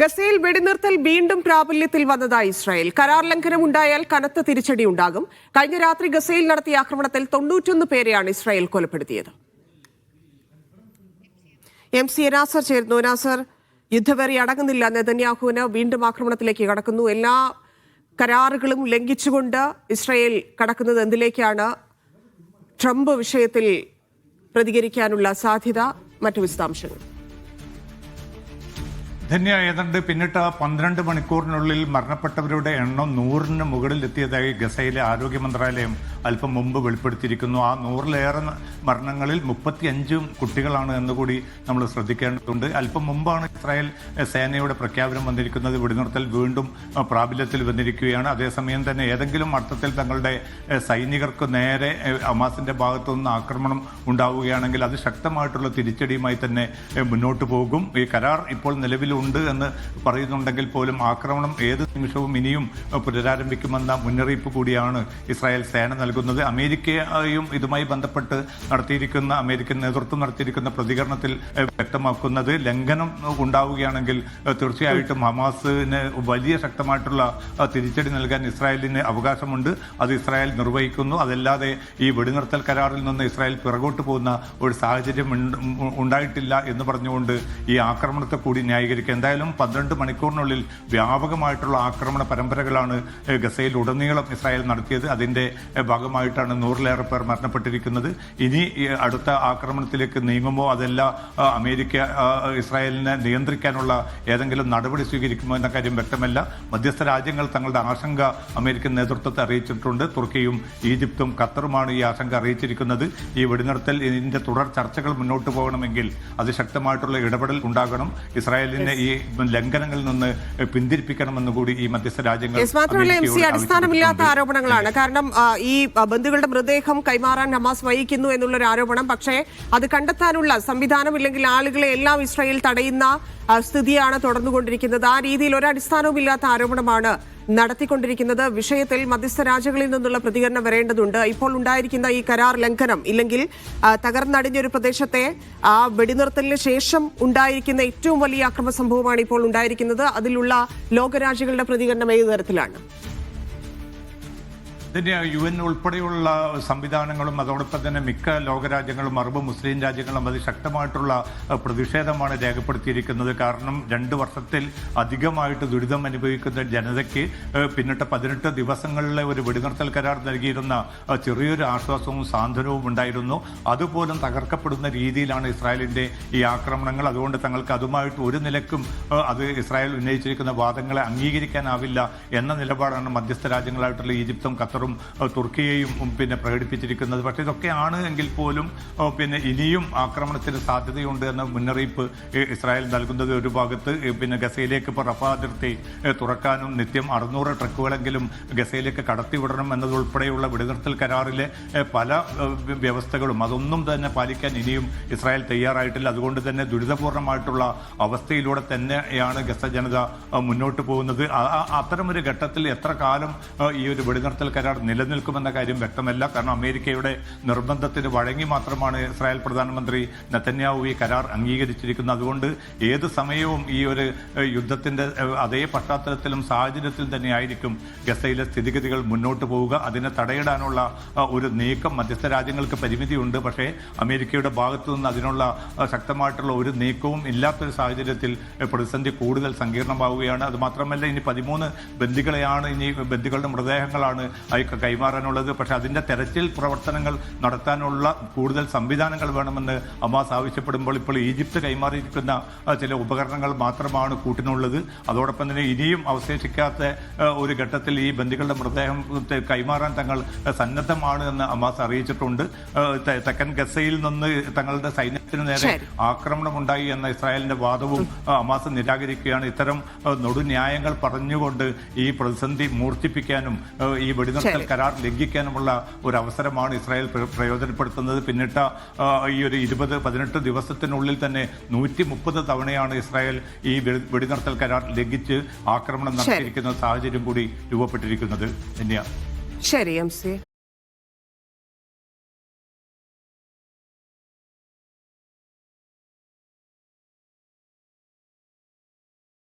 ഗസയിൽ വെടിനിർത്തൽ വീണ്ടും പ്രാബല്യത്തിൽ വന്നതായി ഇസ്രായേൽ. കരാർ ലംഘനം ഉണ്ടായാൽ കനത്ത തിരിച്ചടി ഉണ്ടാകും. കഴിഞ്ഞ രാത്രി ഗസയിൽ നടത്തിയ ആക്രമണത്തിൽ തൊണ്ണൂറ്റൊന്ന് പേരെയാണ് ഇസ്രായേൽ കൊലപ്പെടുത്തിയത്. എം സി നാസർ ചേരുന്നു. നാസർ യുദ്ധവേറി അടങ്ങുന്നില്ല. നെതന്യാഹുവിന് വീണ്ടും ആക്രമണത്തിലേക്ക് കടക്കുന്നു. എല്ലാ കരാറുകളും ലംഘിച്ചുകൊണ്ട് ഇസ്രായേൽ കടക്കുന്നത് എന്തിലേക്കാണ്? ട്രംപ് വിഷയത്തിൽ പ്രതികരിക്കാനുള്ള സാധ്യത. മറ്റു വിശദാംശങ്ങൾ. ധന്യ ഏതാണ്ട് പിന്നിട്ട പന്ത്രണ്ട് മണിക്കൂറിനുള്ളിൽ മരണപ്പെട്ടവരുടെ എണ്ണം നൂറിന് മുകളിലെത്തിയതായി ഗസയിലെ ആരോഗ്യ മന്ത്രാലയം അല്പം മുമ്പ് വെളിപ്പെടുത്തിയിരിക്കുന്നു. ആ നൂറിലേറെ മരണങ്ങളിൽ മുപ്പത്തിയഞ്ചും കുട്ടികളാണ് എന്നുകൂടി നമ്മൾ ശ്രദ്ധിക്കേണ്ടതുണ്ട്. അല്പം മുമ്പാണ് ഇസ്രായേൽ സേനയുടെ പ്രഖ്യാപനം വന്നിരിക്കുന്നത്. വെടിനിർത്തൽ വീണ്ടും പ്രാബല്യത്തിൽ വന്നിരിക്കുകയാണ്. അതേസമയം തന്നെ ഏതെങ്കിലും അർത്ഥത്തിൽ തങ്ങളുടെ സൈനികർക്ക് നേരെ അമാസിന്റെ ഭാഗത്തുനിന്ന് ആക്രമണം ഉണ്ടാവുകയാണെങ്കിൽ അത് ശക്തമായിട്ടുള്ള തിരിച്ചടിയുമായി തന്നെ മുന്നോട്ട് പോകും. ഈ കരാർ ഇപ്പോൾ നിലവിലുണ്ട് എന്ന് പറയുന്നുണ്ടെങ്കിൽ പോലും ആക്രമണം ഏത് നിമിഷവും ഇനിയും പുനരാരംഭിക്കുമെന്ന മുന്നറിയിപ്പ് കൂടിയാണ് ഇസ്രായേൽ സേന നൽകുന്നത്. അമേരിക്കയും ഇതുമായി ബന്ധപ്പെട്ട് നടത്തിയിരിക്കുന്ന അമേരിക്കൻ നേതൃത്വം നടത്തിയിരിക്കുന്ന പ്രതികരണത്തിൽ വ്യക്തമാക്കുന്നത് ലംഘനം ഉണ്ടാവുകയാണെങ്കിൽ തീർച്ചയായിട്ടും ഹമാസിന് വലിയ ശക്തമായിട്ടുള്ള തിരിച്ചടി നൽകാൻ ഇസ്രായേലിന് അവകാശമുണ്ട്. അത് ഇസ്രായേൽ നിർവഹിക്കുന്നു. അതല്ലാതെ ഈ വെടിനിർത്തൽ കരാറിൽ നിന്ന് ഇസ്രായേൽ പിറകോട്ട് പോകുന്ന ഒരു സാഹചര്യം ഉണ്ടായിട്ടില്ല എന്ന് പറഞ്ഞുകൊണ്ട് ഈ ആക്രമണത്തെ കൂടി ന്യായീകരിക്കുക എന്തായാലും പന്ത്രണ്ട് മണിക്കൂറിനുള്ളിൽ വ്യാപകമായിട്ടുള്ള ആക്രമണ പരമ്പരകളാണ് ഗസയിൽ ഉടനീളം ഇസ്രായേൽ നടത്തിയത്. അതിന്റെ ഭാഗമായിട്ടാണ് നൂറിലേറെ പേർ മരണപ്പെട്ടിരിക്കുന്നത്. ഇനി അടുത്ത ആക്രമണത്തിലേക്ക് നീങ്ങുമോ? അതല്ല അമേരിക്ക ഇസ്രായേലിനെ നിയന്ത്രിക്കാനുള്ള ഏതെങ്കിലും നടപടി സ്വീകരിക്കുമോ എന്ന കാര്യം വ്യക്തമല്ല. മധ്യസ്ഥ രാജ്യങ്ങൾ തങ്ങളുടെ ആശങ്ക അമേരിക്കൻ നേതൃത്വത്തെ അറിയിച്ചിട്ടുണ്ട്. തുർക്കിയും ഈജിപ്തും ഖത്തറുമാണ് ഈ ആശങ്ക അറിയിച്ചിരിക്കുന്നത്. ഈ വെടിനിർത്തൽ ഇതിന്റെ തുടർ ചർച്ചകൾ മുന്നോട്ട് പോകണമെങ്കിൽ അത് ശക്തമായിട്ടുള്ള ഇടപെടൽ ഉണ്ടാകണം. ഇസ്രായേലിനെ ഈ ലംഘനങ്ങളിൽ നിന്ന് പിന്തിരിപ്പിക്കണമെന്ന് കൂടി ഈ മധ്യസ്ഥ രാജ്യങ്ങൾ മാത്രമല്ല എം സി അടിസ്ഥാനമില്ലാത്ത ആരോപണങ്ങളാണ്. കാരണം ഈ ബന്ധുക്കളുടെ മൃതദേഹം കൈമാറാൻ ഹമാസ് വഹിക്കുന്നു എന്നുള്ള ഒരു ആരോപണം. പക്ഷേ അത് കണ്ടെത്താനുള്ള സംവിധാനം ഇല്ലെങ്കിൽ ആളുകളെ എല്ലാം ഇസ്രായേൽ തടയുന്ന സ്ഥിതിയാണ് തുടർന്നുകൊണ്ടിരിക്കുന്നത്. ആ രീതിയിൽ ഒരു അടിസ്ഥാനവുമില്ലാത്ത ആരോപണമാണ് നടത്തിക്കൊണ്ടിരിക്കുന്നത്. വിഷയത്തിൽ മധ്യസ്ഥ രാജ്യങ്ങളിൽ നിന്നുള്ള പ്രതികരണം വരേണ്ടതുണ്ട്. ഇപ്പോൾ ഉണ്ടായിരിക്കുന്ന ഈ കരാർ ലംഘനം ഇല്ലെങ്കിൽ തകർന്നടിഞ്ഞ ഒരു പ്രദേശത്തെ ആ വെടിനിർത്തലിന് ശേഷം ഉണ്ടായിരിക്കുന്ന ഏറ്റവും വലിയ അക്രമ സംഭവമാണ് ഇപ്പോൾ ഉണ്ടായിരിക്കുന്നത്. അതിലുള്ള ലോകരാജ്യങ്ങളുടെ പ്രതികരണം ഏത് തരത്തിലാണ്? ഇതിന്റെ യു എൻ ഉൾപ്പെടെയുള്ള സംവിധാനങ്ങളും അതോടൊപ്പം തന്നെ മിക്ക ലോകരാജ്യങ്ങളും അറബ് മുസ്ലിം രാജ്യങ്ങളും അതിശക്തമായിട്ടുള്ള പ്രതിഷേധമാണ് രേഖപ്പെടുത്തിയിരിക്കുന്നത്. കാരണം രണ്ട് വർഷത്തിൽ അധികമായിട്ട് ദുരിതം അനുഭവിക്കുന്ന ജനതയ്ക്ക് പിന്നിട്ട പതിനെട്ട് ദിവസങ്ങളിലെ ഒരു വെടിനിർത്തൽ കരാർ നൽകിയിരുന്ന ചെറിയൊരു ആശ്വാസവും സാന്ത്വനവും ഉണ്ടായിരുന്നു. അതുപോലും തകർക്കപ്പെടുന്ന രീതിയിലാണ് ഇസ്രായേലിന്റെ ഈ ആക്രമണങ്ങൾ. അതുകൊണ്ട് തങ്ങൾക്ക് അതുമായിട്ട് ഒരു നിലക്കും അത് ഇസ്രായേൽ ഉന്നയിച്ചിരിക്കുന്ന വാദങ്ങളെ അംഗീകരിക്കാനാവില്ല എന്ന നിലപാടാണ് മധ്യസ്ഥ രാജ്യങ്ങളായിട്ടുള്ള ഈജിപ്തും ഖത്തറും തുർക്കിയെയും പിന്നെ പ്രകടിപ്പിച്ചിരിക്കുന്നത്. പക്ഷേ ഇതൊക്കെയാണ് എങ്കിൽ പോലും പിന്നെ ഇനിയും ആക്രമണത്തിന് സാധ്യതയുണ്ട് എന്ന മുന്നറിയിപ്പ് ഇസ്രായേൽ നൽകുന്നത് ഒരു ഭാഗത്ത് പിന്നെ ഗസയിലേക്ക് ഇപ്പോൾ റഫ അതിർത്തി തുറക്കാനും നിത്യം അറുന്നൂറ് ട്രക്കുകളെങ്കിലും ഗസയിലേക്ക് കടത്തിവിടണം എന്നതുൾപ്പെടെയുള്ള വെടിനിർത്തൽ കരാറിലെ പല വ്യവസ്ഥകളും അതൊന്നും തന്നെ പാലിക്കാൻ ഇനിയും ഇസ്രായേൽ തയ്യാറായിട്ടില്ല. അതുകൊണ്ട് തന്നെ ദുരിതപൂർണമായിട്ടുള്ള അവസ്ഥയിലൂടെ തന്നെയാണ് ഗസ ജനത മുന്നോട്ട് പോകുന്നത്. അത്തരമൊരു ഘട്ടത്തിൽ എത്ര കാലം ഈ ഒരു വെടിനിർത്തൽ കരാർ നിലനിൽക്കുമെന്ന കാര്യം വ്യക്തമല്ല. കാരണം അമേരിക്കയുടെ നിർബന്ധത്തിന് വഴങ്ങി മാത്രമാണ് ഇസ്രായേൽ പ്രധാനമന്ത്രി നെത്തന്യാവു ഈ കരാർ അംഗീകരിച്ചിരിക്കുന്നത്. അതുകൊണ്ട് ഏത് സമയവും ഈ ഒരു യുദ്ധത്തിന്റെ അതേ പശ്ചാത്തലത്തിലും സാഹചര്യത്തിൽ തന്നെയായിരിക്കും ഗസയിലെ സ്ഥിതിഗതികൾ മുന്നോട്ട് പോവുക. അതിനെ തടയിടാനുള്ള ഒരു നീക്കം മധ്യസ്ഥ രാജ്യങ്ങൾക്ക് പരിമിതിയുണ്ട്. പക്ഷേ അമേരിക്കയുടെ ഭാഗത്തു നിന്ന് അതിനുള്ള ശക്തമായിട്ടുള്ള ഒരു നീക്കവും ഇല്ലാത്തൊരു സാഹചര്യത്തിൽ പ്രതിസന്ധി കൂടുതൽ സങ്കീർണമാവുകയാണ്. അതുമാത്രമല്ല ഇനി പതിമൂന്ന് ബന്ദികളെയാണ് ഇനി ബന്ദികളുടെ മൃതദേഹങ്ങളാണ് കൈമാറാനുള്ളത്. പക്ഷെ അതിന്റെ തെരച്ചിൽ പ്രവർത്തനങ്ങൾ നടത്താനുള്ള കൂടുതൽ സംവിധാനങ്ങൾ വേണമെന്ന് അമാസ് ആവശ്യപ്പെടുമ്പോൾ ഇപ്പോൾ ഈജിപ്ത് കൈമാറിയിരിക്കുന്ന ചില ഉപകരണങ്ങൾ മാത്രമാണ് കൂട്ടിനുള്ളത്. അതോടൊപ്പം തന്നെ ഇനിയും അവശേഷിക്കാത്ത ഒരു ഘട്ടത്തിൽ ഈ ബന്ദികളുടെ മൃതദേഹം കൈമാറാൻ തങ്ങൾ സന്നദ്ധമാണ് എന്ന് അമാസ് അറിയിച്ചിട്ടുണ്ട്. തെക്കൻ ഗസയിൽ നിന്ന് തങ്ങളുടെ സൈന്യത്തിന് നേരെ ആക്രമണം ഉണ്ടായി എന്ന ഇസ്രായേലിന്റെ വാദവും അമാസ് നിരാകരിക്കുകയാണ്. ഇത്തരം നൊടുന്യായങ്ങൾ പറഞ്ഞുകൊണ്ട് ഈ പ്രതിസന്ധി മൂർത്തിപ്പിക്കാനും ഈ വെടിനിർത്തൽ കരാർ ലംഘിക്കാനുമുള്ള ഒരു അവസരമാണ് ഇസ്രായേൽ പ്രയോജനപ്പെടുത്തുന്നത്. പിന്നിട്ട ഈ ഒരു ഇരുപത് പതിനെട്ട് ദിവസത്തിനുള്ളിൽ തന്നെ നൂറ്റി മുപ്പത് തവണയാണ് ഇസ്രായേൽ ഈ വെടിനിർത്തൽ കരാർ ലംഘിച്ച് ആക്രമണം നടത്തിയിരിക്കുന്ന സാഹചര്യം കൂടി രൂപപ്പെട്ടിരിക്കുന്നത്. ശരി എം സി.